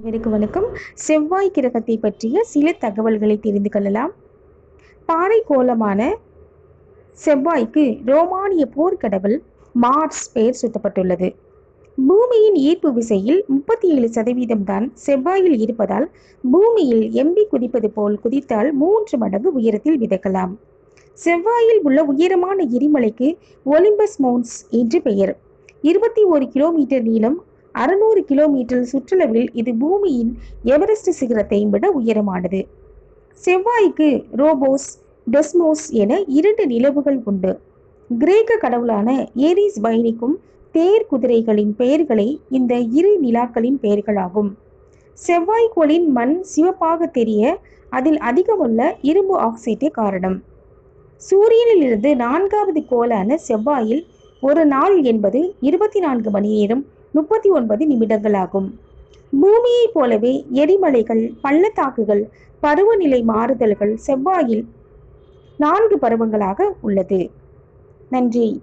இவருக்கு வணக்கம். செவ்வாய் கிரகத்தை பற்றிய சில தகவல்களை தெரிந்து கொள்ளலாம். பாறை கோலமான செவ்வாய்க்கு ரோமானிய போர்க்கடவுள் மார்ஸ் பெயர் சுட்டப்பட்டுள்ளது. பூமியின் ஈர்ப்பு விசையில் முப்பத்தி ஏழு சதவீதம் தான் செவ்வாயில் இருப்பதால் பூமியில் எம்பி குதிப்பது போல் குதித்தால் மூன்று மடங்கு உயரத்தில் மிதக்கலாம். செவ்வாயில் உள்ள உயரமான எரிமலைக்கு ஒலிம்பஸ் மவுண்ட்ஸ் என்று பெயர். இருபத்தி ஒரு கிலோமீட்டர் நீளம் அறுநூறு கிலோமீட்டர் சுற்றளவில் இது பூமியின் எவரெஸ்ட் சிகரத்தை விட உயரமானது. செவ்வாய்க்கு ரோபோஸ் டெஸ்மோஸ் என இரண்டு நிலவுகள் உண்டு. கிரேக்க கடவுளான ஏரிஸ் பயணிக்கும் தேர் குதிரைகளின் பெயர்களை இந்த இரு நிலாக்களின் பெயர்களாகும். செவ்வாய்க்கோளின் மண் சிவப்பாக தெரிய அதில் அதிகமுள்ள இரும்பு ஆக்சைடே காரணம். சூரியனிலிருந்து நான்காவது கோளான செவ்வாயில் ஒரு நாள் என்பது இருபத்தி நான்கு மணி நேரம் முப்பத்தி ஒன்பது நிமிடங்களாகும். பூமியைப் போலவே எரிமலைகள் பள்ளத்தாக்குகள் பருவநிலை மாறுதல்கள் செவ்வாயில் நான்கு பருவங்களாக உள்ளது. நன்றி.